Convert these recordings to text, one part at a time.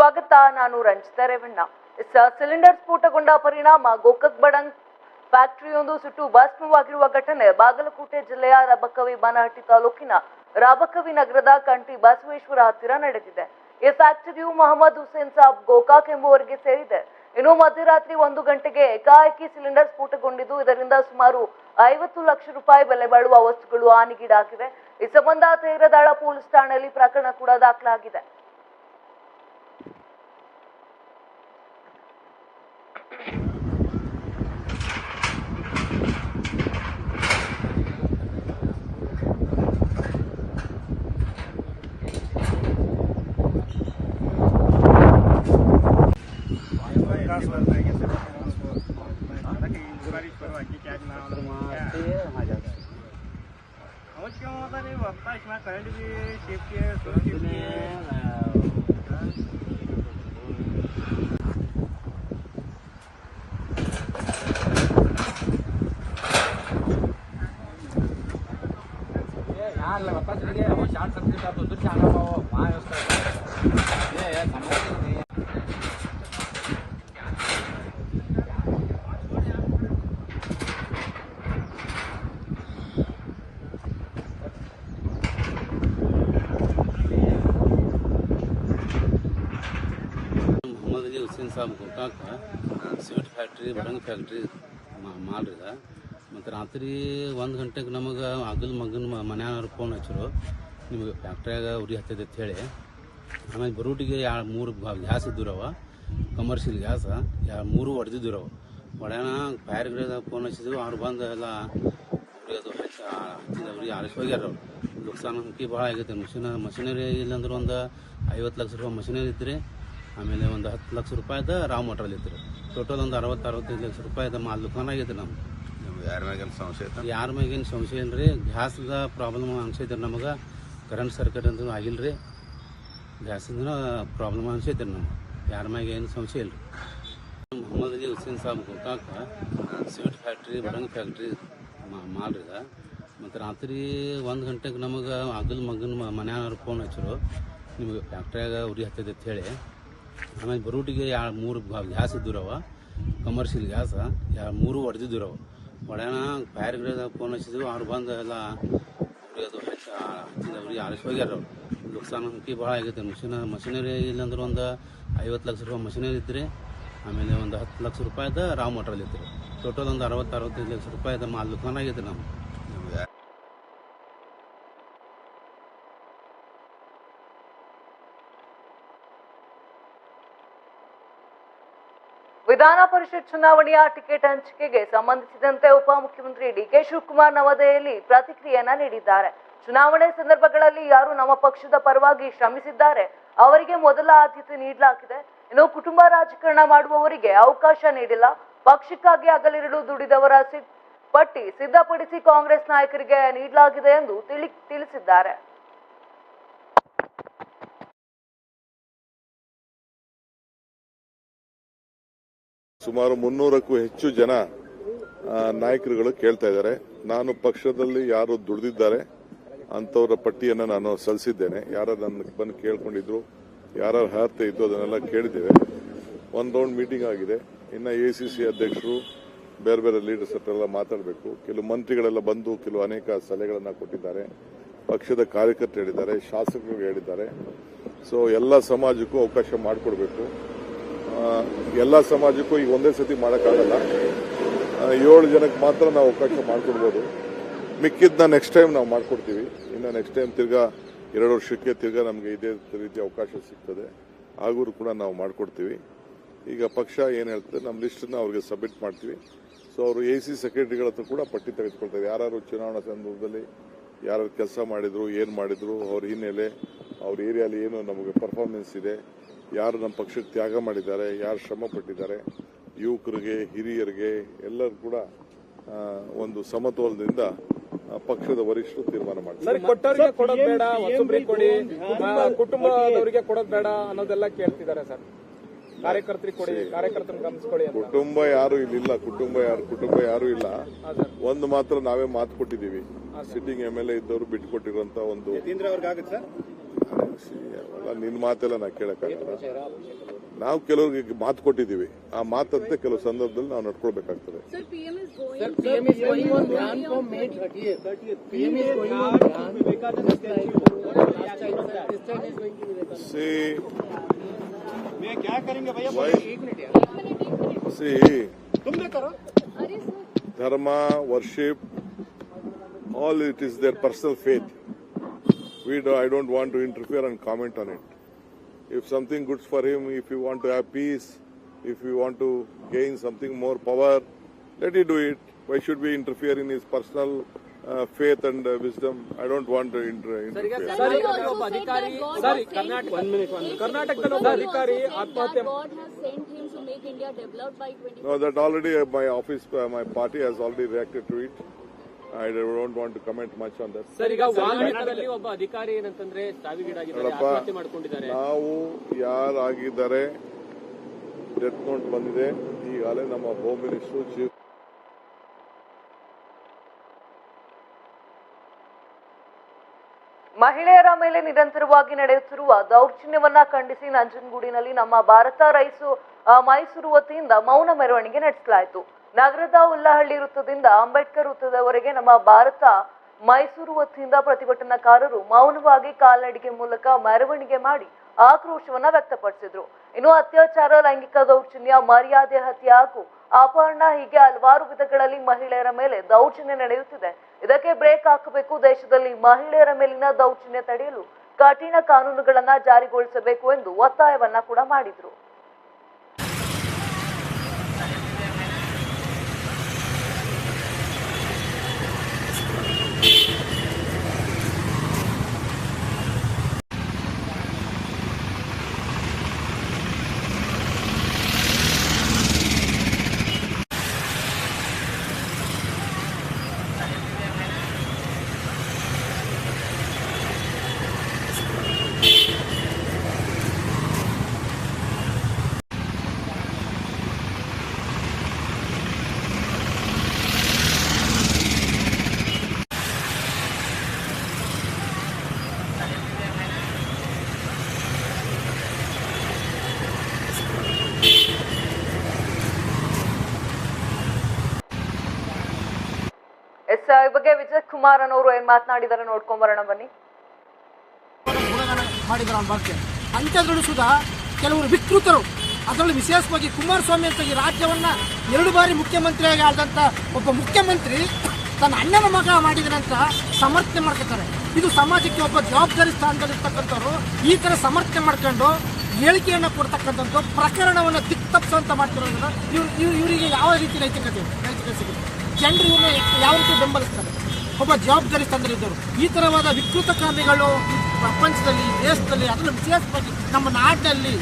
ಸ್ವಾಗತ, ನಾನು ರಂಜಿತಾ ರೇವಣ್ಣ. ಸಿಲಿಂಡರ್ ಸ್ಫೋಟಗೊಂಡ ಪರಿಣಾಮ, ಗೋಕಕ್ ಬಡಂಗ್ ಫ್ಯಾಕ್ಟರಿಯೊಂದು ಸುಟ್ಟು ಭಸ್ಮವಾಗಿರುವ ಘಟನೆ. ಬಾಗಲಕೋಟೆ ಜಿಲ್ಲೆಯ ರಬಕವಿ ಬನಹಟ್ಟಿ ತಾಲೂಕಿನ ರಾಬಕವಿ ನಗರದ ಕಂಟಿ ಬಸವೇಶ್ವರ ಹತ್ತಿರ ನಡೆದಿದೆ. ಈ ಫ್ಯಾಕ್ಟರಿಯು ಮೊಹಮ್ಮದ್ ಹುಸೇನ್ ಸಾಬ್ ಗೋಕಾಕ್ ಎಂಬುವರಿಗೆ ಸೇರಿದೆ. ಇನ್ನು ಮಧ್ಯರಾತ್ರಿ ಒಂದು ಗಂಟೆಗೆ ಏಕಾಏಕಿ ಸಿಲಿಂಡರ್ ಸ್ಫೋಟಗೊಂಡಿದ್ದು, ಇದರಿಂದ ಸುಮಾರು ಐವತ್ತು ಲಕ್ಷ ರೂಪಾಯಿ ಬೆಲೆ ಬಾಳುವ ವಸ್ತುಗಳು ಹಾನಿಗೀಡಾಗಿವೆ. ಈ ಸಂಬಂಧ ತೇರದಾಳ ಪೊಲೀಸ್ ಠಾಣೆಯಲ್ಲಿ ಪ್ರಕರಣ ಕೂಡ ದಾಖಲಾಗಿದೆ. ಸರ್ಕ್ಯೂಟ್ ಆಯ್ತು ದುಡ್ಡು ಹುಸೇನ್ ಸಾಬ್ ಗೋಕಾಕ ಸ್ವೀಟ್ ಫ್ಯಾಕ್ಟ್ರಿ ಬಡಂಗ್ ಫ್ಯಾಕ್ಟ್ರಿ ಮಾಡ್ರಿದ ಮತ್ತು ರಾತ್ರಿ ಒಂದು ಗಂಟೆಗೆ ನಮಗೆ ಅಗಲ್ ಮಗನ ಮನೆಯವ್ರು ಫೋನ್ ಹಚ್ಚರು ನಿಮಗೆ ಫ್ಯಾಕ್ಟ್ರಿಯಾಗ ಉರಿ ಹತ್ತೈತೆ ಅಂತ ಹೇಳಿ. ಆಮೇಲೆ ಬರೋಟಿಗೆ ಯಾ ಮೂರು ಗ್ಯಾಸ್ ಇದ್ದರವ ಕಮರ್ಷಿಯಲ್ ಗ್ಯಾಸ್ ಯಾ ಮೂರು ಹೊಡೆದಿದ್ದರವ. ಹೊಡ್ಯಾಣ ಫೈರ್ ಗ್ರೇಡ್ ಫೋನ್ ಹಚ್ಚಿದ್ರು ಅವ್ರು ಬಂದು ಎಲ್ಲ ಅದು ಹಚ್ಚ ಹಚ್ಚಿದ ಉರಿ ಆರಿಸಿ ಹೋಗ್ಯಾರ ಅವ್ರು. ನುಕ್ಸಾನ ಹಂಕಿ ಭಾಳ ಆಗೈತೆ. ಮಷಿನ ಮಷಿನರಿ ಇಲ್ಲಾಂದ್ರೆ ಒಂದು ಐವತ್ತು ಲಕ್ಷ ರೂಪಾಯಿ ಮಷಿನರಿ ಇತ್ತು ಆಮೇಲೆ ಒಂದು ಹತ್ತು ಲಕ್ಷ ರೂಪಾಯಿದ ರಾವ್ ಮೋಟ್ರಲ್ಲಿ ಇತ್ತು ಟೋಟಲ್ ಒಂದು ಅರವತ್ತು ಅರವತ್ತೈದು ಲಕ್ಷ ರೂಪಾಯಿದ ಮಾಲ್ ದುಕಾನ್ ಆಗೈತೆ ನಮ್ಮ ಯಾರ ಮ್ಯಾಗೇನು ಸಮಸ್ಯೆ ಐತ? ಯಾರ ಮ್ಯಾಗೇನು ಸಂಶಯ ಇಲ್ಲ ರೀ ಗ್ಯಾಸ್ದ ಪ್ರಾಬ್ಲಮ್ ಅನ್ಸೈತೆ ನಮಗೆ. ಕರೆಂಟ್ ಸರ್ಕಟ್ ಅಂತ ಆಗಿಲ್ಲ ರೀ ಗ್ಯಾಸಿಂದ ಪ್ರಾಬ್ಲಮ್ ಅನ್ಸೈತೆ ನಮ್ಗೆ. ಯಾರ ಮ್ಯಾಗ ಏನು ಸಮಸ್ಯೆ ಇಲ್ಲ ರೀ ಮೊಹಮ್ಮದ್ ಅಲಿ ಹುಸೇನ್ ಸಾಬ್ ಗೋಕಾಕ ಸ್ವೀಟ್ ಫ್ಯಾಕ್ಟ್ರಿ ಬಡಂಗ್ ಫ್ಯಾಕ್ಟ್ರಿ ಮಾಲ್ರಿದ ಮತ್ತು ರಾತ್ರಿ ಒಂದು ಗಂಟೆಗೆ ನಮಗೆ ಅಗಲ್ ಮಗನ ಮನೆಯವ್ರ ಫೋನ್ ಹಚ್ಚರು. ನಿಮಗೆ ಫ್ಯಾಕ್ಟ್ರಿಯಾಗ ಉರಿ ಹತ್ತೈತೆ ಅಂತ ಹೇಳಿ. ಆಮೇಲೆ ಬರೋಟಿಗೆ ಯಾ ಮೂರು ಗ್ಯಾಸ್ ಇದ್ದೂರವ ಕಮರ್ಷಿಯಲ್ ಗ್ಯಾಸ್ ಯಾ ಮೂರು ಹೊಡೆದಿದ್ದರವ ಒಡೆಯಣ ಫೈರ್ ಗ್ರೇಡ್ ಫೋನ್ ಹಚ್ಚಿದ್ರು. ಅವ್ರು ಬಂದು ಎಲ್ಲ ಉರಿ ಅದು ಹಚ್ಚ ಹಚ್ಚಿದ ಉರಿ ಆರಿಸಿ ಹೋಗ್ಯಾರ ನುಕ್ಸಾನ ಹುಕ್ಕಿ ಭಾಳ ಆಗೈತೆ. ಮಷಿನ ಮಷಿನರಿ ಇಲ್ಲಂದ್ರೆ ಒಂದು ಐವತ್ತು ಲಕ್ಷ ರೂಪಾಯಿ ಮಷಿನರಿ ಇತ್ತು ಆಮೇಲೆ ಒಂದು ಹತ್ತು ಲಕ್ಷ ರೂಪಾಯಿದ ರಾವ್ ಮಟ್ರಲ್ ಇತ್ತು ಟೋಟಲ್ ಒಂದು ಅರವತ್ತು, ಅರವತ್ತೈದು ಲಕ್ಷ ರೂಪಾಯಿದ ಮಾಲ್ ದುಕಾನ್ ಆಗೈತೆ ನಮ್ಮ ವಿಧಾನ ಪರಿಷತ್ ಚುನಾವಣೆಯ ಟಿಕೆಟ್ ಹಂಚಿಕೆಗೆ ಸಂಬಂಧಿಸಿದಂತೆ ಉಪಮುಖ್ಯಮಂತ್ರಿ ಡಿಕೆ ಶಿವಕುಮಾರ್ ನವದೆಹಲಿ ಪ್ರತಿಕ್ರಿಯೆಯನ್ನ ನೀಡಿದ್ದಾರೆ. ಚುನಾವಣೆ ಸಂದರ್ಭಗಳಲ್ಲಿ ಯಾರು ನಮ್ಮ ಪಕ್ಷದ ಪರವಾಗಿ ಶ್ರಮಿಸಿದ್ದಾರೆ, ಅವರಿಗೆ ಮೊದಲ ಆದ್ಯತೆ ನೀಡಲಾಗಿದೆ. ಇನ್ನು ಕುಟುಂಬ ರಾಜಕಾರಣ ಮಾಡುವವರಿಗೆ ಅವಕಾಶ ನೀಡಿಲ್ಲ. ಪಕ್ಷಕ್ಕಾಗಿ ಹಗಲಿರುಳು ದುಡಿದವರ ಪಟ್ಟಿ ಸಿದ್ಧಪಡಿಸಿ ಕಾಂಗ್ರೆಸ್ ನಾಯಕರಿಗೆ ನೀಡಲಾಗಿದೆ ಎಂದು ತಿಳಿ ತಿಳಿಸಿದ್ದಾರೆ. ಸುಮಾರು ಮುನ್ನೂರಕ್ಕೂ ಹೆಚ್ಚು ಜನ ನಾಯಕರುಗಳು ಕೇಳ್ತಾ ಇದ್ದಾರೆ. ನಾನು ಪಕ್ಷದಲ್ಲಿ ಯಾರು ದುಡಿದಿದ್ದಾರೆ ಅಂತವರ ಪಟ್ಟಿಯನ್ನು ನಾನು ಸಲ್ಲಿಸಿದ್ದೇನೆ. ಯಾರು ಬಂದು ಕೇಳ್ಕೊಂಡಿದ್ರು, ಯಾರು ಅರ್ಹತೆ ಇದ್ದು ಅದನ್ನೆಲ್ಲ ಕೇಳಿದ್ದೇವೆ. ಒಂದು ರೌಂಡ್ ಮೀಟಿಂಗ್ ಆಗಿದೆ. ಇನ್ನು ಎ ಸಿ ಸಿ ಅಧ್ಯಕ್ಷರು, ಬೇರೆ ಬೇರೆ ಲೀಡರ್ಸ್ ಹತ್ರ ಎಲ್ಲ ಮಾತಾಡಬೇಕು. ಕೆಲವು ಮಂತ್ರಿಗಳೆಲ್ಲ ಬಂದು ಕೆಲವು ಅನೇಕ ಸಲಹೆಗಳನ್ನು ಕೊಟ್ಟಿದ್ದಾರೆ. ಪಕ್ಷದ ಕಾರ್ಯಕರ್ತರು ಹೇಳಿದ್ದಾರೆ, ಶಾಸಕರು ಹೇಳಿದ್ದಾರೆ. ಸೊ ಎಲ್ಲ ಸಮಾಜಕ್ಕೂ ಅವಕಾಶ ಮಾಡಿಕೊಡ್ಬೇಕು. ಎಲ್ಲ ಸಮಾಜಕ್ಕೂ ಈಗ ಒಂದೇ ಸತಿ ಮಾಡೋಕ್ಕಾಗಲ್ಲ. ಏಳು ಜನಕ್ಕೆ ಮಾತ್ರ ನಾವು ಅವಕಾಶ ಮಾಡಿಕೊಡ್ಬೋದು. ಮಿಕ್ಕಿದ್ನ ನೆಕ್ಸ್ಟ್ ಟೈಮ್ ನಾವು ಮಾಡಿಕೊಡ್ತೀವಿ. ಇನ್ನು ನೆಕ್ಸ್ಟ್ ಟೈಮ್ ತಿರ್ಗಾ ಎರಡು ವರ್ಷಕ್ಕೆ ತಿರ್ಗಾ ನಮಗೆ ಇದೇ ರೀತಿ ಅವಕಾಶ ಸಿಗ್ತದೆ. ಆಗೂ ಕೂಡ ನಾವು ಮಾಡಿಕೊಡ್ತೀವಿ. ಈಗ ಪಕ್ಷ ಏನು ಹೇಳ್ತದೆ ನಮ್ಮ ಲಿಸ್ಟನ್ನ ಅವ್ರಿಗೆ ಸಬ್ಮಿಟ್ ಮಾಡ್ತೀವಿ. ಸೊ ಅವರು ಎ ಸಿ ಸೆಕ್ರೆಟರಿಗಳ ಹತ್ರ ಕೂಡ ಪಟ್ಟಿ ತೆಗೆದುಕೊಳ್ತಾರೆ ಯಾರು ಚುನಾವಣಾ ಸಂದರ್ಭದಲ್ಲಿ ಯಾರು ಕೆಲಸ ಮಾಡಿದ್ರು, ಏನು ಮಾಡಿದ್ರು, ಅವ್ರ ಹಿನ್ನೆಲೆ, ಅವ್ರ ಏರಿಯಾಲಿ ಏನು ನಮಗೆ ಪರ್ಫಾರ್ಮೆನ್ಸ್ ಇದೆ, ಯಾರು ನಮ್ಮ ಪಕ್ಷಕ್ಕೆ ತ್ಯಾಗ ಮಾಡಿದ್ದಾರೆ, ಯಾರು ಶ್ರಮ ಪಟ್ಟಿದ್ದಾರೆ, ಯುವಕರಿಗೆ, ಹಿರಿಯರಿಗೆ ಎಲ್ಲರೂ ಕೂಡ ಒಂದು ಸಮತೋಲನದಿಂದ ಪಕ್ಷದ ವರಿಷ್ಠರು ತೀರ್ಮಾನ ಮಾಡ್ತಾರೆ. ಸರ್ ಕೊಟ್ಟವರಿಗೆ ಕೊಡೋದ್ ಬೇಡ ಹೊಸಬ್ರಿಗೆ ಕೊಡಿ ಕುಟುಂಬದವರಿಗೆ ಕೊಡೋದ್ ಬೇಡ ಅನ್ನೋದೆಲ್ಲ ಕೇಳ್ತಿದ್ದಾರೆ ಸರ್. ಕಾರ್ಯಕರ್ತರಿಗೆ ಕೊಡಿ ಕಾರ್ಯಕರ್ತರಿಗೆ ಗಮನಿಸ್ಕೊಳ್ಳಿ ಅಂತ. ಕುಟುಂಬ ಯಾರು ಇಲ್ಲಿಲ್ಲ ಕುಟುಂಬ ಯಾರು ಕುಟುಂಬ ಯಾರು ಇಲ್ಲ. ಒಂದು ಮಾತ್ರ ನಾವೇ ಮಾತು ಕೊಟ್ಟಿದ್ದೀವಿ. ಸಿಟ್ಟಿಂಗ್ ಎಂ ಎಲ್ ಎ ಇದ್ದವರು ಬಿಟ್ಕೊಟ್ಟಿರುವಂತ ಒಂದು ನಿನ್ ನಿನ್ನ ಮಾತೆಲ್ಲ ನಾ ಕೇಳಕ್ಕಾಗಲ್ಲ. ನಾವು ಕೆಲವರಿಗೆ ಮಾತು ಕೊಟ್ಟಿದ್ದೀವಿ ಆ ಮಾತಂತೆ ಕೆಲವು ಸಂದರ್ಭದಲ್ಲಿ ನಾವು ನಡ್ಕೊಳ್ಬೇಕಾಗ್ತದೆ see dharma worship all it is there personal faith we do, I don't want to interfere and comment on it. If something good for him, if you want to have peace, if you want to gain something more power, let him do it. Why should we interfere in his personal uh, faith and uh, wisdom? I don't want to inter- interfere. Sir ಈಗ also ಒಬ್ಬ said ಅಧಿಕಾರಿ that God ಸರಿ has Karnataka sent ಒಂದ್ minute him- ಕರ್ನಾಟಕದಲ್ಲಿ ಒಬ್ಬ Sir, you ಅಧಿಕಾರಿ also said that ಆತ್ಮಹತ್ಯೆ God has sent him to make India developed by 20. No, that already uh, my office, uh, my party has already reacted to it. I don't want to comment much on that sir ಈಗ ವಾಹನದಲ್ಲಿ ಒಬ್ಬ ಅಧಿಕಾರಿ ಏನಂತಂದ್ರೆ ಸಾವಿಗೀಡಾಗಿದ್ದಾರೆ ಆತ್ಮಹತ್ಯೆ ಮಾಡ್ಕೊಂಡಿದ್ದಾರೆ. ನಾವು ಯಾರಾಗಿದ್ದಾರೆ death note ಬಂದಿದೆ. ಈಗಾಗಲೇ ನಮ್ಮ ಹೋಮ್ ಮಿನಿಸ್ಟರ್ ಚೀಫ್ ಮಹಿಳೆಯರ ಮೇಲೆ ನಿರಂತರವಾಗಿ ನಡೆಯುತ್ತಿರುವ ದೌರ್ಜನ್ಯವನ್ನ ಖಂಡಿಸಿ ನಂಜನಗೂಡಿನಲ್ಲಿ ನಮ್ಮ ಭಾರತ ರೈಸು ಮೈಸೂರು ವತಿಯಿಂದ ಮೌನ ಮೆರವಣಿಗೆ ನಡೆಸಲಾಯಿತು. ನಗರದ ಉಲ್ಲಹಳ್ಳಿ ವೃತ್ತದಿಂದ ಅಂಬೇಡ್ಕರ್ ವೃತ್ತದವರೆಗೆ ನಮ್ಮ ಭಾರತ ಮೈಸೂರು ವತಿಯಿಂದ ಪ್ರತಿಭಟನಾಕಾರರು ಮೌನವಾಗಿ ಕಾಲ್ನಡಿಗೆ ಮೂಲಕ ಮೆರವಣಿಗೆ ಮಾಡಿ ಆಕ್ರೋಶವನ್ನ ವ್ಯಕ್ತಪಡಿಸಿದ್ರು. ಇನ್ನು ಅತ್ಯಾಚಾರ, ಲೈಂಗಿಕ ದೌರ್ಜನ್ಯ, ಮರ್ಯಾದೆ ಹತ್ಯೆ ಹಾಗೂ ಅಪಹರಣ ಹೀಗೆ ಹಲವಾರು ವಿಧಗಳಲ್ಲಿ ಮಹಿಳೆಯರ ಮೇಲೆ ದೌರ್ಜನ್ಯ ನಡೆಯುತ್ತಿದೆ. ಇದಕ್ಕೆ ಬ್ರೇಕ್ ಹಾಕಬೇಕು. ದೇಶದಲ್ಲಿ ಮಹಿಳೆಯರ ಮೇಲಿನ ದೌರ್ಜನ್ಯ ತಡೆಯಲು ಕಠಿಣ ಕಾನೂನುಗಳನ್ನ ಜಾರಿಗೊಳಿಸಬೇಕು ಎಂದು ಒತ್ತಾಯವನ್ನ ಕೂಡ ಮಾಡಿದ್ರು ಎಸ್ ಈ ಕುಮಾರ್ ಅನ್ನೋರು ಏನ್ ಮಾತನಾಡಿದಾರೆ ನೋಡ್ಕೊಂಡ್ ಬರೋಣ ಬನ್ನಿ. ಮಾಡಿದ್ರು ಅವನ ಸುಧಾ, ಕೆಲವರು ವಿಕೃತರು. ಅದರಲ್ಲೂ ವಿಶೇಷವಾಗಿ ಕುಮಾರಸ್ವಾಮಿ ಅಂತ ಈ ರಾಜ್ಯವನ್ನ ಎರಡು ಬಾರಿ ಮುಖ್ಯಮಂತ್ರಿಯಾಗಿ ಆದಂಥ ಒಬ್ಬ ಮುಖ್ಯಮಂತ್ರಿ ತನ್ನ ಅಣ್ಣನ ಮಗ ಮಾಡಿದನಂತ ಸಮರ್ಥನೆ ಮಾಡ್ಕೊತಾರೆ ಇದು ಸಮಾಜಕ್ಕೆ ಒಬ್ಬ ಜವಾಬ್ದಾರಿ ಸ್ಥಾನದಲ್ಲಿರ್ತಕ್ಕಂಥವ್ರು ಈ ತರ ಸಮರ್ಥನೆ ಮಾಡ್ಕೊಂಡು ಹೇಳಿಕೆಯನ್ನ ಕೊಡ್ತಕ್ಕಂಥದ್ದು, ಪ್ರಕರಣವನ್ನು ದಿಕ್ತಪ್ಪಿಸುವಂತ ಮಾಡ್ತಿರೋದನ್ನ ಇವ್ರು ಇವರಿಗೆ ಯಾವ ರೀತಿ ನೈತಿಕತೆ ನೈತಿಕತೆ ಸಿಗುತ್ತೆ? ಜನರು ಇವ್ರನ್ನ ಯಾವ ರೀತಿ ಬೆಂಬಲಿಸ್ತಾರೆ? ಒಬ್ಬ ಜವಾಬ್ದಾರಿ ತಂದರಿದ್ದರು. ಈ ತರವಾದ ವಿಕೃತ ಕಾರ್ಯಗಳು ಪ್ರಪಂಚದಲ್ಲಿ ದೇಶದಲ್ಲಿ, ಅದನ್ನು ವಿಶೇಷವಾಗಿ ನಮ್ಮ ನಾಡಿನಲ್ಲಿ,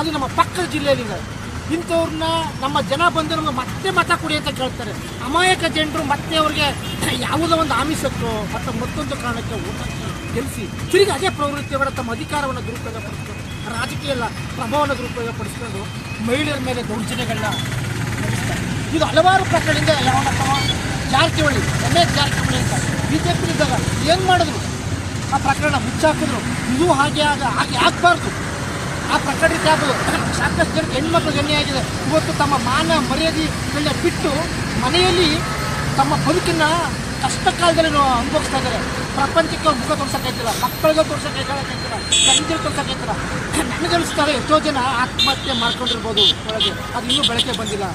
ಅದು ನಮ್ಮ ಪಕ್ಕದ ಜಿಲ್ಲೆಯಲ್ಲಿ ಇಂಥವ್ರನ್ನ ನಮ್ಮ ಜನ ಬಂದು ಮತ್ತೆ ಮತ ಕೊಡಿ ಅಂತ ಕೇಳ್ತಾರೆ. ಅಮಾಯಕ ಜನರು ಮತ್ತೆ ಅವ್ರಿಗೆ ಯಾವುದೋ ಒಂದು ಆಮಿಷಕ್ಕೋ ಮತ್ತು ಮತ್ತೊಂದು ಕಾರಣಕ್ಕೆ ಊಟ ಗೆಲ್ಲಿಸಿ, ತಿರುಗಿ ಅದೇ ತಮ್ಮ ಅಧಿಕಾರವನ್ನು ದುರುಪಯೋಗ ಪಡಿಸ್ಕೊಂಡು ರಾಜಕೀಯ ಪ್ರಭಾವವನ್ನು ದುರುಪಯೋಗ ಪಡಿಸ್ಕೊಂಡು ಮಹಿಳೆಯರ ಮೇಲೆ ದೌರ್ಜನ್ಯಗಳನ್ನ ಇದು ಹಲವಾರು ಪ್ರಕರಣದಿಂದ ಯಾವನಪ್ಪ ಜಾರಕಿಹೊಳಿ ರಮೇಶ್ ಜಾರಕಿಹೊಳಿ ಅಂತ. ಬಿಜೆಪಿ ಇದ್ದಾಗ ಏನು ಮಾಡಿದ್ರು? ಆ ಪ್ರಕರಣ ಮುಚ್ಚಾಕಿದ್ರು. ಇದು ಹಾಗೆ ಆಗ ಹಾಗೆ ಆಗಬಾರ್ದು. ಆ ಪ್ರಕರಣ ಆಗೋದು ಸಾಕಷ್ಟು ಜನಕ್ಕೆ ಹೆಣ್ಮಕ್ಳಿಗೆ ಆಗಿದೆ. ಇವತ್ತು ತಮ್ಮ ಮಾನ ಮರ್ಯಾದೆಗಳನ್ನ ಬಿಟ್ಟು ಮನೆಯಲ್ಲಿ ತಮ್ಮ ಬದುಕಿನ ಕಷ್ಟ ಕಾಲದಲ್ಲಿ ಅನುಭವಿಸ್ತಾ ಇದ್ದಾರೆ. ಪ್ರಪಂಚಕ್ಕೆ ಮುಖ ತೋರ್ಸಕ್ಕಾಯ್ತಿಲ್ಲ ಮಕ್ಕಳಿಗೆ ತೋರ್ಸಕ್ಕಾಯ್ತಿಲ್ಲ ತಂದೆ ತೋರ್ಸಕ್ಕಾಯ್ತಿಲ್ಲ ನನಗೆ ಅನಿಸ್ತಾರೆ ಎಷ್ಟೋ ಜನ ಆತ್ಮಹತ್ಯೆ ಮಾಡ್ಕೊಂಡಿರ್ಬೋದು ಒಳಗೆ. ಅದು ಇನ್ನೂ ಬೆಳಕೆ ಬಂದಿಲ್ಲ.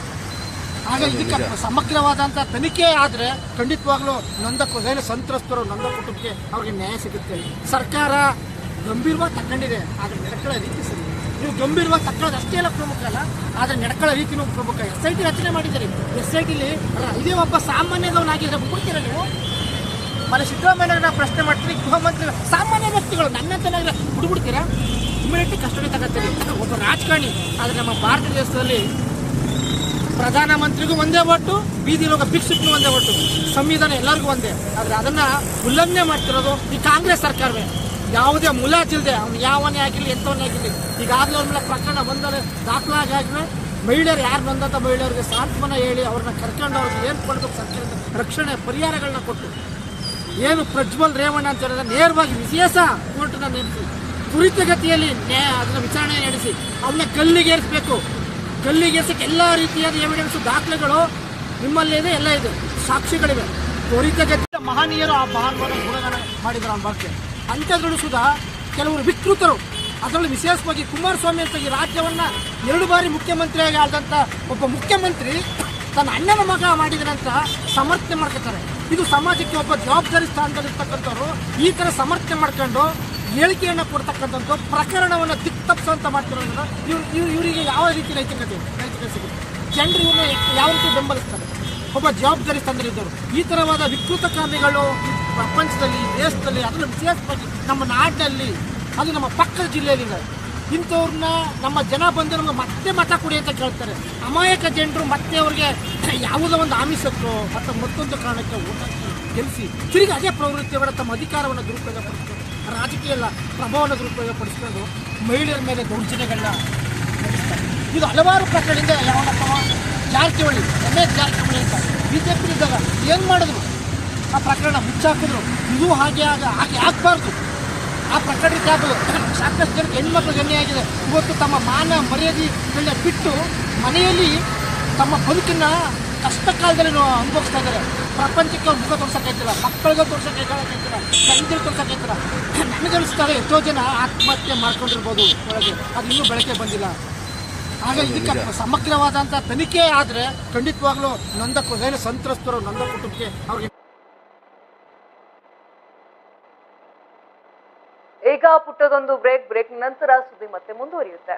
ಆಗ ಇದಕ್ಕೆ ಸಮಗ್ರವಾದಂಥ ತನಿಖೆ ಆದರೆ ಖಂಡಿತವಾಗ್ಲೂ ನೊಂದ ಏನು ಸಂತ್ರಸ್ತರು ನೊಂದ ಕುಟುಂಬಕ್ಕೆ ಅವ್ರಿಗೆ ನ್ಯಾಯ ಸಿಗುತ್ತೆ. ಸರ್ಕಾರ ಗಂಭೀರವಾಗಿ ತಗೊಂಡಿದೆ ಆದರೆ ನಡ್ಕೊಳ್ಳೋ ರೀತಿ ಸರಿ ನೀವು ಗಂಭೀರವಾಗಿ ತಕ್ಕೊಳ್ಳೋದು ಅಷ್ಟೇ ಅಲ್ಲ ಪ್ರಮುಖ ಅಲ್ಲ, ಆದರೆ ನಡ್ಕೊಳ್ಳೋ ರೀತಿನೂ ಪ್ರಮುಖ. ಎಸ್ ಐ ಟಿ ರಚನೆ ಮಾಡಿದ್ದಾರೆ. ಎಸ್ ಐ ಟಿಲಿ ಇದೇ ಒಬ್ಬ ಸಾಮಾನ್ಯದವನಾಗಿದ್ರೆ ಬಿಡ್ತೀರಾ ನೀವು? ಮನೆ ಸಿದ್ದರಾಮಯ್ಯನ ಪ್ರಶ್ನೆ ಮಾಡ್ತೀನಿ ಗೃಹ ಮಂತ್ರಿ, ಸಾಮಾನ್ಯ ವ್ಯಕ್ತಿಗಳು ನನ್ನಂತನಾದ್ರೆ ಬಿಡ್ಬಿಡ್ತೀರಾ ಇಮಿಡಿಯೇಟ್ಲಿ ಕಸ್ಟಡಿ ತಗೋತೀರಿ. ಒಬ್ಬ ರಾಜಕಾರಣಿ. ಆದರೆ ನಮ್ಮ ಭಾರತ ದೇಶದಲ್ಲಿ ಪ್ರಧಾನಮಂತ್ರಿಗೂ ಒಂದೇ ಒಟ್ಟು ಬೀದಿಲೋಗ ಭಿಕ್ಷುಕ್ನೂ ಒಂದೇ ಒಟ್ಟು. ಸಂವಿಧಾನ ಎಲ್ಲರಿಗೂ ಒಂದೇ. ಆದರೆ ಅದನ್ನು ಉಲ್ಲಂಘನೆ ಮಾಡ್ತಿರೋದು ಈ ಕಾಂಗ್ರೆಸ್ ಸರ್ಕಾರವೇ. ಯಾವುದೇ ಮುಲಾಜಿಲ್ಲದೆ ಅವ್ನು ಯಾವನೇ ಆಗಿರಲಿ ಎಂಥವನ್ನೇ ಆಗಿರಲಿ, ಈಗಾಗಲೇ ಅವ್ರ ಮೇಲೆ ಪ್ರಕರಣ ಬಂದರೆ ದಾಖಲಾಗಾಗಲೇ ಮಹಿಳೆಯರು ಯಾರು ಬಂದಂಥ ಮಹಿಳೆಯರಿಗೆ ಸಾಂತ್ವನ ಹೇಳಿ ಅವ್ರನ್ನ ಕರ್ಕೊಂಡು ಅವ್ರಿಗೆ ಏನು ಕೊಡಬೇಕು ಸರ್ಕಾರದ ರಕ್ಷಣೆ ಪರಿಹಾರಗಳನ್ನ ಕೊಟ್ಟು. ಏನು ಪ್ರಜ್ವಲ್ ರೇವಣ್ಣ ಅಂತ ಹೇಳಿದ್ರೆ ನೇರವಾಗಿ ವಿಶೇಷ ಕೋರ್ಟ್ನ ನೇಮಿಸಿ ತ್ವರಿತಗತಿಯಲ್ಲಿ ನ್ಯಾಯ ಅದನ್ನು ವಿಚಾರಣೆ ನಡೆಸಿ ಅವನ್ನ ಗಲ್ಲಿಗೇರಿಸಬೇಕು ಗಲ್ಲಿಗೇರಿಸಕ್ಕೆ ಎಲ್ಲ ರೀತಿಯಾದ ಎವಿಡೆನ್ಸ್ ದಾಖಲೆಗಳು ನಿಮ್ಮಲ್ಲಿದೆ ಎಲ್ಲ ಇದೆ. ಸಾಕ್ಷಿಗಳಿವೆ. ತ್ವರಿತಗತಿ ಮಹನೀಯರು ಆ ಮಹಾನ್ವಾದ ಗುಣಗಾನ ಮಾಡಿದ್ರು ಅವನ ಬಗ್ಗೆ ಕೆಲವರು ವಿಕೃತರು. ಅದರಲ್ಲೂ ವಿಶೇಷವಾಗಿ ಕುಮಾರಸ್ವಾಮಿ ಅಂತ ಈ ರಾಜ್ಯವನ್ನ ಎರಡು ಬಾರಿ ಮುಖ್ಯಮಂತ್ರಿಯಾಗಿ ಆದಂಥ ಒಬ್ಬ ಮುಖ್ಯಮಂತ್ರಿ ತನ್ನ ಅಣ್ಣನ ಮಗ ಮಾಡಿದ್ರಂತ ಸಮರ್ಥನೆ ಮಾಡ್ಕೊತಾರೆ. ಇದು ಸಮಾಜಕ್ಕೆ ಒಬ್ಬ ಜವಾಬ್ದಾರಿ ಸ್ಥಾನದಲ್ಲಿರ್ತಕ್ಕಂಥವ್ರು ಈ ಥರ ಸಮರ್ಥನೆ ಮಾಡ್ಕೊಂಡು ಹೇಳಿಕೆಯನ್ನು ಕೊಡ್ತಕ್ಕಂಥದ್ದು ಪ್ರಕರಣವನ್ನು ದಿಕ್ತಪ್ಪಿಸುವಂತ ಮಾಡ್ತಿರೋದ್ರಿಂದ ಇವ್ರು ಇವ್ರು ಇವರಿಗೆ ಯಾವ ರೀತಿ ನೈತಿಕತೆ ನೈತಿಕತೆ ಸಿಗುತ್ತೆ? ಜನರು ಇವ್ರನ್ನ ಯಾವ ರೀತಿ ಬೆಂಬಲಿಸ್ತಾರೆ? ಒಬ್ಬ ಜವಾಬ್ದಾರಿ ಸ್ಥಾನದಲ್ಲಿದ್ದವರು ಈ ಥರವಾದ ವಿಕೃತ ಕಾರ್ಮಿಗಳು ಪ್ರಪಂಚದಲ್ಲಿ ದೇಶದಲ್ಲಿ ಅದರಲ್ಲೂ ವಿಶೇಷವಾಗಿ ನಮ್ಮ ನಾಡಿನಲ್ಲಿ, ಅದು ನಮ್ಮ ಪಕ್ಕದ ಜಿಲ್ಲೆಯಲ್ಲಿ ಇಂಥವ್ರನ್ನ ನಮ್ಮ ಜನ ಬಂದು ಮತ್ತೆ ಮತ ಕೊಡಿ ಅಂತ ಕೇಳ್ತಾರೆ. ಅಮಾಯಕ ಜನರು ಮತ್ತೆ ಅವ್ರಿಗೆ ಯಾವುದೋ ಒಂದು ಆಮಿಷಕ್ಕೋ ಅಥವಾ ಮತ್ತೊಂದು ಕಾರಣಕ್ಕೆ ಓಟ್ ಹಾಕಿ ಗೆಲ್ಲಿಸಿ ತಿರುಗಿ ಅದೇ ಪ್ರವೃತ್ತಿಯವರ ತಮ್ಮ ಅಧಿಕಾರವನ್ನು ದುರುಪಯೋಗ ಪಡಿಸ್ಕೊಂಡು ರಾಜಕೀಯ ಎಲ್ಲ ಪ್ರಭಾವವನ್ನು ದುರುಪಯೋಗ ಪಡಿಸ್ಕೊಂಡು ಮಹಿಳೆಯರ ಮೇಲೆ ದೌರ್ಜನ್ಯಗಳನ್ನ ನಡೆಸ್ತಾರೆ. ಇದು ಹಲವಾರು ಪ್ರಕರಣದಿಂದ ಯಾವಪ್ಪ ಜಾರಕಿಹೊಳಿ, ರಮೇಶ್ ಜಾರಕಿಹೊಳಿ ಅಂತ. ಬಿಜೆಪಿ ಇದ್ದಾಗ ಏನು ಮಾಡಿದ್ರು? ಆ ಪ್ರಕರಣ ಮುಚ್ಚಾಕಿದ್ರು. ಇದು ಹಾಗೆ ಆಗ ಹಾಗೆ ಆಗಬಾರ್ದು. ಆ ಪ್ರಕರಣಕ್ಕೆ ಆಗಲು ಸಾಕಷ್ಟು ಜನಕ್ಕೆ ಹೆಣ್ಮಕ್ಳು ಗಣ್ಯಾಗಿದೆ ಇವತ್ತು ತಮ್ಮ ಮಾನ ಮರ್ಯಾದೆಗಳನ್ನ ಬಿಟ್ಟು ಮನೆಯಲ್ಲಿ ತಮ್ಮ ಬದುಕಿನ ಕಷ್ಟ ಕಾಲದಲ್ಲಿ ಅನುಭವಿಸ್ತಾ ಇದ್ದಾರೆ. ಪ್ರಪಂಚಕ್ಕೆ ಅವ್ರ ಮುಖ ತೋರ್ಸಕ್ಕಾಯ್ತಿಲ್ಲ ಮಕ್ಕಳಿಗೆ ತೋರ್ಸಕ್ಕಾಯ್ತಿಲ್ಲ ಗಂಡರು ನನಗೆ ನನಗನ್ನಿಸ್ತಾರೆ ಎಷ್ಟೋ ಜನ ಆತ್ಮಹತ್ಯೆ ಮಾಡ್ಕೊಂಡಿರ್ಬೋದು ಒಳಗೆ. ಅದು ಇನ್ನೂ ಬೆಳಕೆ ಬಂದಿಲ್ಲ. ಆಗ ಇದಕ್ಕೆ ಸಮಗ್ರವಾದಂಥ ತನಿಖೆ ಆದರೆ ಖಂಡಿತವಾಗ್ಲೂ ನೊಂದ ಏನು ಸಂತ್ರಸ್ತರು ನೊಂದ ಕುಟುಂಬಕ್ಕೆ ಅವ್ರಿಗೆ ಈಗ ಪುಟ್ಟದೊಂದು ಬ್ರೇಕ್ ಬ್ರೇಕ್ ನಂತರ ಸುದ್ದಿ ಮತ್ತೆ ಮುಂದುವರಿಯುತ್ತೆ.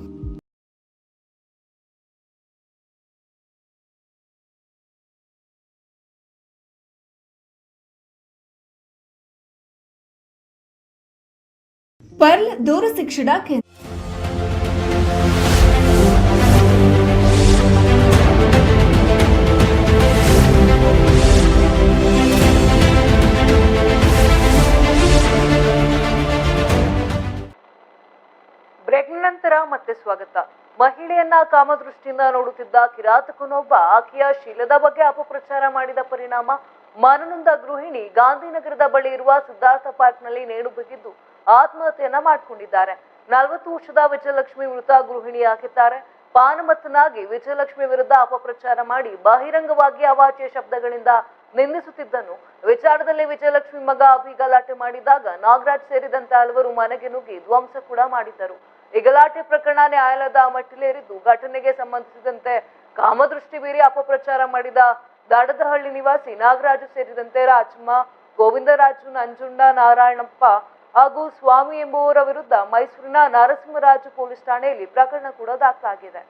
ಪರ್ಲ್ ದೂರ ಶಿಕ್ಷಣ ಕೇಂದ್ರ ನಂತರ ಮತ್ತೆ ಸ್ವಾಗತ. ಮಹಿಳೆಯನ್ನ ಕಾಮದೃಷ್ಟಿಯಿಂದ ನೋಡುತ್ತಿದ್ದ ಕಿರಾತಕನೊಬ್ಬ ಆಕೆಯ ಶೀಲದ ಬಗ್ಗೆ ಅಪಪ್ರಚಾರ ಮಾಡಿದ ಪರಿಣಾಮ. ಮನನೊಂದ ಗೃಹಿಣಿ ಗಾಂಧಿನಗರದ ಬಳಿ ಇರುವ ಸಿದ್ಧಾರ್ಥ ಪಾರ್ಕ್ನಲ್ಲಿ ನೇಣು ಬಿಗಿದ್ದು ಆತ್ಮಹತ್ಯೆಯನ್ನ ಮಾಡಿಕೊಂಡಿದ್ದಾರೆ. ನಲವತ್ತು ವರ್ಷದ ವಿಜಯಲಕ್ಷ್ಮಿ ಮೃತ ಗೃಹಿಣಿಯಾಗಿದ್ದಾರೆ ಪಾನಮತ್ತನಾಗಿ ವಿಜಯಲಕ್ಷ್ಮಿ ವಿರುದ್ಧ ಅಪಪ್ರಚಾರ ಮಾಡಿ ಬಹಿರಂಗವಾಗಿ ಅವಾಚ್ಯ ಶಬ್ದಗಳಿಂದ ನಿಂದಿಸುತ್ತಿದ್ದನು. ವಿಚಾರದಲ್ಲಿ ವಿಜಯಲಕ್ಷ್ಮಿ ಮಗ ಅಭಿ ಗಲಾಟೆ ಮಾಡಿದಾಗ ನಾಗರಾಜ್ ಸೇರಿದಂತೆ ಹಲವರು ಮನೆಗೆ ನುಗ್ಗಿ ಧ್ವಂಸ ಕೂಡ ಮಾಡಿದ್ದರು. ಈ ಗಲಾಟೆ ಪ್ರಕರಣ ನ್ಯಾಯಾಲಯದ ಮಟ್ಟಿಲೇರಿದ್ದು, ಘಟನೆಗೆ ಸಂಬಂಧಿಸಿದಂತೆ ಕಾಮದೃಷ್ಟಿ ಬೀರಿ ಅಪಪ್ರಚಾರ ಮಾಡಿದ ದಾಡದಹಳ್ಳಿ ನಿವಾಸಿ ನಾಗರಾಜು ಸೇರಿದಂತೆ ರಾಜಮ್ಮ ಗೋವಿಂದರಾಜು, ನಂಜುಂಡ, ನಾರಾಯಣಪ್ಪ ಹಾಗೂ ಸ್ವಾಮಿ ಎಂಬುವರ ವಿರುದ್ಧ ಮೈಸೂರಿನ ನರಸಿಂಹರಾಜು ಪೊಲೀಸ್ ಠಾಣೆಯಲ್ಲಿ ಪ್ರಕರಣ ಕೂಡ ದಾಖಲಾಗಿದೆ.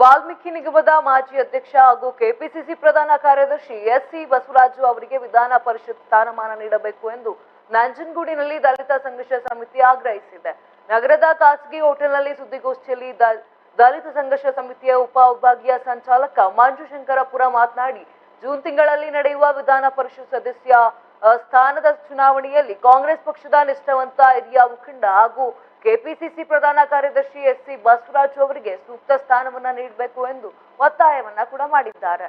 ವಾಲ್ಮೀಕಿ ನಿಗಮದ ಮಾಜಿ ಅಧ್ಯಕ್ಷ ಹಾಗೂ ಕೆಪಿಸಿಸಿ ಪ್ರಧಾನ ಕಾರ್ಯದರ್ಶಿ ಎಸ್ ಸಿ ಬಸವರಾಜು ಅವರಿಗೆ ವಿಧಾನ ಪರಿಷತ್ ಸ್ಥಾನಮಾನ ನೀಡಬೇಕು ಎಂದು ನಂಜನಗೂಡಿನಲ್ಲಿ ದಲಿತ ಸಂಘರ್ಷ ಸಮಿತಿ ಆಗ್ರಹಿಸಿದೆ. ನಗರದ ಖಾಸಗಿ ಹೋಟೆಲ್ನಲ್ಲಿ ಸುದ್ದಿಗೋಷ್ಠಿಯಲ್ಲಿ ದಲಿತ ಸಂಘರ್ಷ ಸಮಿತಿಯ ಉಪ ವಿಭಾಗೀಯ ಸಂಚಾಲಕ ಮಂಜು ಶಂಕರಪುರ ಮಾತನಾಡಿ, ಜೂನ್ ತಿಂಗಳಲ್ಲಿ ನಡೆಯುವ ವಿಧಾನ ಪರಿಷತ್ ಸದಸ್ಯ ಸ್ಥಾನದ ಚುನಾವಣೆಯಲ್ಲಿ ಕಾಂಗ್ರೆಸ್ ಪಕ್ಷದ ನಿಷ್ಠಾವಂತ ಹಿರಿಯ ಮುಖಂಡ ಹಾಗೂ ಕೆಪಿಸಿಸಿ ಪ್ರಧಾನ ಕಾರ್ಯದರ್ಶಿ ಎಸ್ ಸಿ ಬಸವರಾಜ್ ಅವರಿಗೆ ಸೂಕ್ತ ಸ್ಥಾನವನ್ನ ನೀಡಬೇಕು ಎಂದು ಒತ್ತಾಯವನ್ನ ಕೂಡ ಮಾಡಿದ್ದಾರೆ.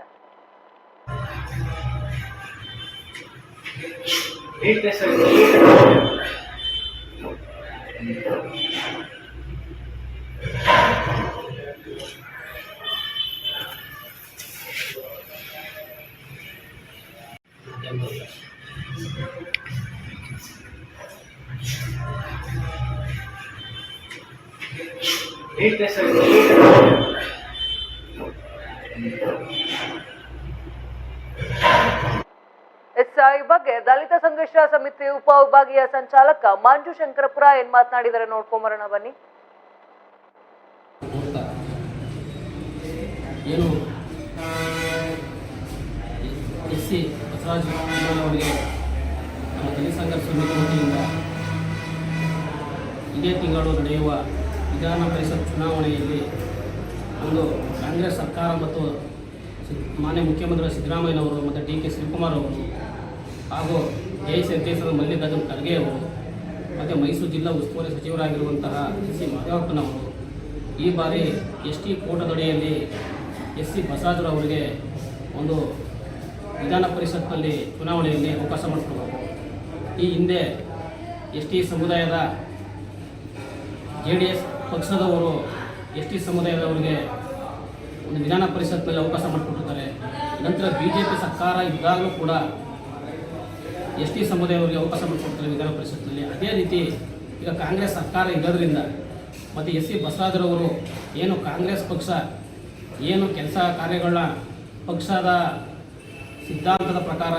ಎಸ್ ಈ ಬಗ್ಗೆ ದಲಿತ ಸಂಘರ್ಷ ಸಮಿತಿ ಉಪ ವಿಭಾಗೀಯ ಸಂಚಾಲಕ ಮಂಜು ಶಂಕರಪುರ ಏನ್ ಮಾತನಾಡಿದರೆ ನೋಡ್ಕೊಂಬರೋಣ ಬನ್ನಿ. ಏನು? ಎಸ್ ಸಿ ಬಸವರಾಜ ಅವರಿಗೆ ನಮ್ಮ ದಲಿತ ಸಂಘರ್ಷ ಸಮಿತಿ ವತಿಯಿಂದ ಇದೇ ತಿಂಗಳು ನಡೆಯುವ ವಿಧಾನ ಪರಿಷತ್ ಚುನಾವಣೆಯಲ್ಲಿ ಒಂದು ಕಾಂಗ್ರೆಸ್ ಸರ್ಕಾರ ಮತ್ತು ಸಿ- ಮಾನ್ಯ ಮುಖ್ಯಮಂತ್ರಿ ಸಿದ್ದರಾಮಯ್ಯನವರು ಮತ್ತು ಡಿ ಕೆ ಶಿವಕುಮಾರ್ ಅವರು ಹಾಗೂ ಎ ಸಿ ಅಧ್ಯಕ್ಷರಾದ ಮಲ್ಲಿಕಾರ್ಜುನ್ ಖರ್ಗೆ ಅವರು ಮತ್ತು ಮೈಸೂರು ಜಿಲ್ಲಾ ಉಸ್ತುವಾರಿ ಸಚಿವರಾಗಿರುವಂತಹ ಎಸ್ ಸಿ ಮಾಧವಪ್ಪನವರು ಈ ಬಾರಿ ಎಸ್ ಟಿ ಕೋಟದಡಿಯಲ್ಲಿ ಎಸ್ ಸಿ ಬಸವರಾಜರವರಿಗೆ ಒಂದು ವಿಧಾನ ಪರಿಷತ್ನಲ್ಲಿ ಚುನಾವಣೆಯಲ್ಲಿ ಅವಕಾಶ ಮಾಡಿಕೊಡಬೇಕು. ಈ ಹಿಂದೆ ಎಸ್ ಟಿ ಸಮುದಾಯದ ಜೆ ಡಿ ಎಸ್ ಪಕ್ಷದವರು ಎಸ್ ಟಿ ಸಮುದಾಯದವರಿಗೆ ಒಂದು ವಿಧಾನ ಪರಿಷತ್ನಲ್ಲಿ ಅವಕಾಶ ಮಾಡಿಕೊಟ್ಟಿದ್ದಾರೆ. ನಂತರ ಬಿ ಜೆ ಪಿ ಸರ್ಕಾರ ಇದ್ದಾಗಲೂ ಕೂಡ ಎಸ್ ಟಿ ಸಮುದಾಯವರಿಗೆ ಅವಕಾಶ ಮಾಡಿಕೊಡ್ತಾರೆ ವಿಧಾನ ಪರಿಷತ್ನಲ್ಲಿ. ಅದೇ ರೀತಿ ಈಗ ಕಾಂಗ್ರೆಸ್ ಸರ್ಕಾರ ಇರೋದ್ರಿಂದ ಮತ್ತು ಎಸ್ ಸಿ ಬಸವರಾಜರವರು ಏನು ಕಾಂಗ್ರೆಸ್ ಪಕ್ಷ ಏನು ಕೆಲಸ ಕಾರ್ಯಗಳನ್ನ ಪಕ್ಷದ ಸಿದ್ಧಾಂತದ ಪ್ರಕಾರ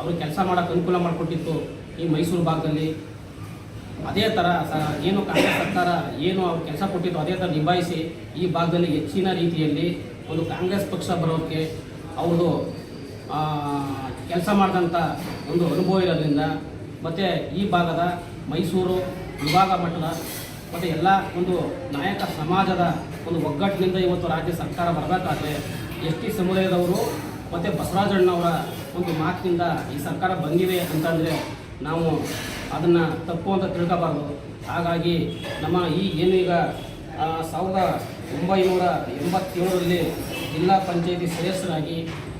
ಅವರು ಕೆಲಸ ಮಾಡೋಕ್ಕೆ ಅನುಕೂಲ ಮಾಡಿಕೊಟ್ಟಿತ್ತು ಈ ಮೈಸೂರು ಭಾಗದಲ್ಲಿ. ಅದೇ ಥರ ಏನು ಕಾಂಗ್ರೆಸ್ ಸರ್ಕಾರ ಏನು ಅವ್ರು ಕೆಲಸ ಕೊಟ್ಟಿತ್ತು ಅದೇ ಥರ ನಿಭಾಯಿಸಿ ಈ ಭಾಗದಲ್ಲಿ ಹೆಚ್ಚಿನ ರೀತಿಯಲ್ಲಿ ಒಂದು ಕಾಂಗ್ರೆಸ್ ಪಕ್ಷ ಬರೋಕ್ಕೆ ಅವರು ಕೆಲಸ ಮಾಡಿದಂಥ ಒಂದು ಅನುಭವ ಇರೋದ್ರಿಂದ ಮತ್ತು ಈ ಭಾಗದ ಮೈಸೂರು ವಿಭಾಗ ಮಟ್ಟದ ಮತ್ತು ಎಲ್ಲ ಒಂದು ನಾಯಕ ಸಮಾಜದ ಒಂದು ಒಗ್ಗಟ್ಟಿನಿಂದ ಇವತ್ತು ರಾಜ್ಯ ಸರ್ಕಾರ ಬರಬೇಕಾದ್ರೆ ಎಸ್ ಟಿ ಸಮುದಾಯದವರು ಮತ್ತು ಬಸವರಾಜಣ್ಣವರ ಒಂದು ಮಾತಿನಿಂದ ಈ ಸರ್ಕಾರ ಬಂದಿದೆ ಅಂತಂದರೆ ನಾವು ಅದನ್ನು ತಪ್ಪು ಅಂತ ತಿಳ್ಕೋಬಾರ್ದು. ಹಾಗಾಗಿ ನಮ್ಮ ಈ ಏನು ಈಗ ಸಾವಿರದ ಒಂಬೈನೂರ ಎಂಬತ್ತೇಳರಲ್ಲಿ ಜಿಲ್ಲಾ ಪಂಚಾಯಿತಿ ಸದಸ್ಯರಾಗಿ,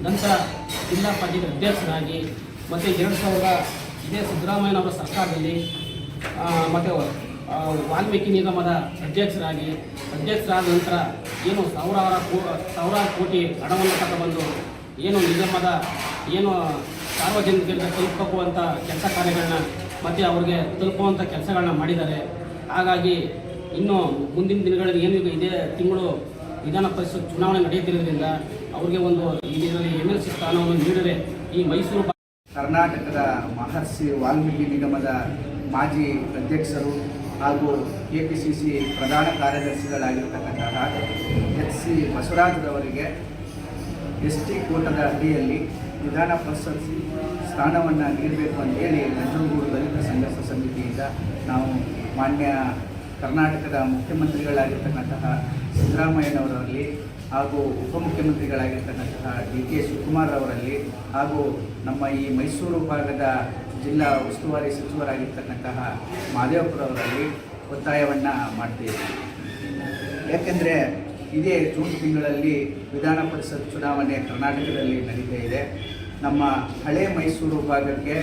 ನಂತರ ಜಿಲ್ಲಾ ಪಂಚಾಯತಿ ಅಧ್ಯಕ್ಷರಾಗಿ, ಮತ್ತು ಎರಡು ಸಾವಿರದ ಇದೇ ಸಿದ್ದರಾಮಯ್ಯನವರ ಸರ್ಕಾರದಲ್ಲಿ ಮತ್ತು ವಾಲ್ಮೀಕಿ ನಿಗಮದ ಅಧ್ಯಕ್ಷರಾಗಿ, ಅಧ್ಯಕ್ಷರಾದ ನಂತರ ಏನು ಸಾವಿರಾರು ಕೋ, ಸಾವಿರಾರು ಕೋಟಿ ಹಣವನ್ನು ತಗೊಬಂದು ಏನು ನಿಗಮದ, ಏನು ಸಾರ್ವಜನಿಕರಿಗೆ ತಲುಪುವಂಥ ಕೆಲಸ ಕಾರ್ಯಗಳನ್ನ ಮತ್ತು ಅವ್ರಿಗೆ ತಲುಪುವಂಥ ಕೆಲಸಗಳನ್ನ ಮಾಡಿದ್ದಾರೆ. ಹಾಗಾಗಿ ಇನ್ನು ಮುಂದಿನ ದಿನಗಳಲ್ಲಿ ಏನು ಇದೇ ತಿಂಗಳು ವಿಧಾನ ಪರಿಷತ್ ಚುನಾವಣೆ ನಡೆಯುತ್ತಿರೋದ್ರಿಂದ ಅವ್ರಿಗೆ ಒಂದು ಇದರಲ್ಲಿ ಎಂ ಎಲ್ ಸಿ ಸ್ಥಾನವನ್ನು ನೀಡಿದರೆ ಈ ಮೈಸೂರು ಕರ್ನಾಟಕದ ಮಹರ್ಷಿ ವಾಲ್ಮೀಕಿ ನಿಗಮದ ಮಾಜಿ ಅಧ್ಯಕ್ಷರು ಹಾಗೂ ಕೆ ಪಿ ಸಿ ಸಿ ಪ್ರಧಾನ ಕಾರ್ಯದರ್ಶಿಗಳಾಗಿರ್ತಕ್ಕಂತಹ ಎಚ್ ಸಿ ಬಸವರಾಜ್ರವರಿಗೆ ಎಸ್ ಟಿ ಕೋಟದ ಅಡಿಯಲ್ಲಿ ವಿಧಾನ ಪರಿಷತ್ ಸ್ಥಾನವನ್ನು ನೀಡಬೇಕು ಅಂತೇಳಿ ನಂಜನಗೂಡು ದಲಿತ ಸಂಘರ್ಷ ಸಮಿತಿಯಿಂದ ನಾವು ಮಾನ್ಯ ಕರ್ನಾಟಕದ ಮುಖ್ಯಮಂತ್ರಿಗಳಾಗಿರ್ತಕ್ಕಂತಹ ಸಿದ್ದರಾಮಯ್ಯನವರಲ್ಲಿ ಹಾಗೂ ಉಪಮುಖ್ಯಮಂತ್ರಿಗಳಾಗಿರ್ತಕ್ಕಂತಹ ಡಿ ಕೆ ಶಿವಕುಮಾರ್ ಅವರಲ್ಲಿ ಹಾಗೂ ನಮ್ಮ ಈ ಮೈಸೂರು ಭಾಗದ ಜಿಲ್ಲಾ ಉಸ್ತುವಾರಿ ಸಚಿವರಾಗಿರ್ತಕ್ಕಂತಹ ಮಾದೇವಪುರ ಅವರಲ್ಲಿ ಒತ್ತಾಯವನ್ನು ಮಾಡ್ತೀವಿ. ಯಾಕೆಂದರೆ ಇದೇ ಜೂನ್ ತಿಂಗಳಲ್ಲಿ ವಿಧಾನ ಪರಿಷತ್ ಚುನಾವಣೆ ಕರ್ನಾಟಕದಲ್ಲಿ ನಡೀತಾ ಇದೆ. ನಮ್ಮ ಹಳೆ ಮೈಸೂರು ಭಾಗಕ್ಕೆ,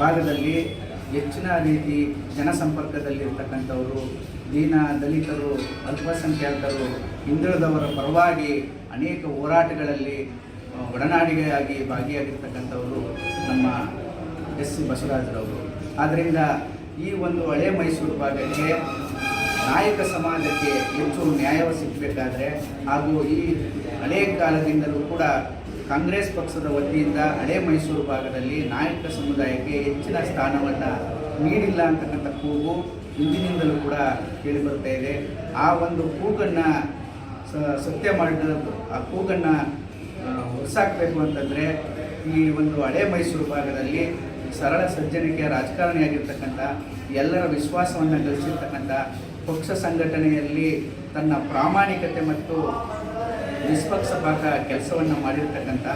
ಭಾಗದಲ್ಲಿ ಹೆಚ್ಚಿನ ರೀತಿ ಜನಸಂಪರ್ಕದಲ್ಲಿರ್ತಕ್ಕಂಥವರು, ದೀನ ದಲಿತರು, ಅಲ್ಪಸಂಖ್ಯಾತರು, ಹಿಂದುಳಿದವರ ಪರವಾಗಿ ಅನೇಕ ಹೋರಾಟಗಳಲ್ಲಿ ಒಡನಾಡಿಗೆಯಾಗಿ ಭಾಗಿಯಾಗಿರ್ತಕ್ಕಂಥವರು ನಮ್ಮ ಎಸ್ ಸಿ ಬಸವರಾಜರವರು. ಆದ್ದರಿಂದ ಈ ಒಂದು ಹಳೆ ಮೈಸೂರು ಭಾಗಕ್ಕೆ ನಾಯಕ ಸಮಾಜಕ್ಕೆ ಹೆಚ್ಚು ನ್ಯಾಯವ ಸಿಗಬೇಕಾದ್ರೆ ಹಾಗೂ ಈ ಹಳೆಯ ಕಾಲದಿಂದಲೂ ಕೂಡ ಕಾಂಗ್ರೆಸ್ ಪಕ್ಷದ ವತಿಯಿಂದ ಹಳೆ ಮೈಸೂರು ಭಾಗದಲ್ಲಿ ನಾಯಕ ಸಮುದಾಯಕ್ಕೆ ಹೆಚ್ಚಿನ ಸ್ಥಾನವನ್ನು ನೀಡಿಲ್ಲ ಅಂತಕ್ಕಂಥ ಕೂಗು ಇಂದಿನಿಂದಲೂ ಕೂಡ ಕೇಳಿಬರ್ತಾ ಇದೆ. ಆ ಒಂದು ಕೂಗನ್ನು ಸತ್ಯ ಮಾಡಿದ, ಆ ಕೂಗನ್ನು ಹೊರಸಾಕಬೇಕು ಅಂತಂದರೆ ಈ ಒಂದು ಹಳೆ ಮೈಸೂರು ಭಾಗದಲ್ಲಿ ಸರಳ ಸಜ್ಜನಿಕೆಯ ರಾಜಕಾರಣಿಯಾಗಿರ್ತಕ್ಕಂಥ, ಎಲ್ಲರ ವಿಶ್ವಾಸವನ್ನು ಗಳಿಸಿರ್ತಕ್ಕಂಥ ಪಕ್ಷ ಸಂಘಟನೆಯಲ್ಲಿ ತನ್ನ ಪ್ರಾಮಾಣಿಕತೆ ಮತ್ತು ನಿಷ್ಪಕ್ಷಪಾತ ಕೆಲಸವನ್ನು ಮಾಡಿರ್ತಕ್ಕಂಥ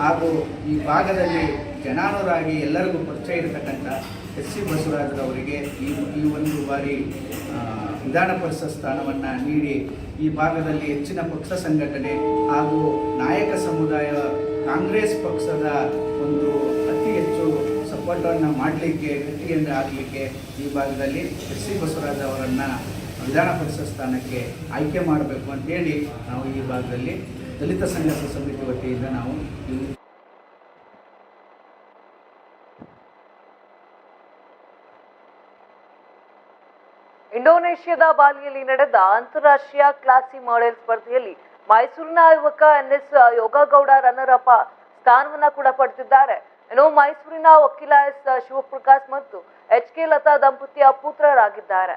ಹಾಗೂ ಈ ಭಾಗದಲ್ಲಿ ಜನಾನುರಾಗಿ ಎಲ್ಲರಿಗೂ ಪರಿಚಯ ಇರತಕ್ಕಂಥ ಎಸ್ ಸಿ ಬಸವರಾಜರವರಿಗೆ ಈ ಈ ಒಂದು ಬಾರಿ ವಿಧಾನ ಪರಿಷತ್ ಸ್ಥಾನವನ್ನು ನೀಡಿ ಈ ಭಾಗದಲ್ಲಿ ಹೆಚ್ಚಿನ ಪಕ್ಷ ಸಂಘಟನೆ ಹಾಗೂ ನಾಯಕ ಸಮುದಾಯ ಕಾಂಗ್ರೆಸ್ ಪಕ್ಷದ ಒಂದು ಅತಿ ಹೆಚ್ಚು ಸಪೋರ್ಟನ್ನು ಮಾಡಲಿಕ್ಕೆ ಗಟ್ಟಿಯನ್ನು ಆಗಲಿಕ್ಕೆ ಈ ಭಾಗದಲ್ಲಿ ಎಸ್ ಸಿ ಬಸವರಾಜ್ ಅವರನ್ನು ವಿಧಾನ ಪರಿಷತ್ ಸ್ಥಾನಕ್ಕೆ ಆಯ್ಕೆ ಮಾಡಬೇಕು ಅಂತೇಳಿ ನಾವು ಈ ಭಾಗದಲ್ಲಿ ದಲಿತ ಸಂಘರ್ಷ ಸಮಿತಿ ವತಿಯಿಂದ ನಾವು ಇಂಡೋನೇಷ್ಯಾದ ಬಾಲಿಯಲ್ಲಿ ನಡೆದ ಅಂತಾರಾಷ್ಟ್ರೀಯ ಕ್ಲಾಸಿ ಮಾಡೆಲ್ ಸ್ಪರ್ಧೆಯಲ್ಲಿ ಮೈಸೂರಿನ ಯುವಕ N S Yogagowda runner up ಸ್ಥಾನವನ್ನ ಕೂಡ ಪಡೆದಿದ್ದಾರೆ. ಇನ್ನು ಮೈಸೂರಿನ ವಕೀಲ ಎಸ್ ಶಿವಪ್ರಕಾಶ್ ಮತ್ತು ಎಚ್ ಕೆ ಲತಾ ದಂಪತಿಯ ಪುತ್ರರಾಗಿದ್ದಾರೆ.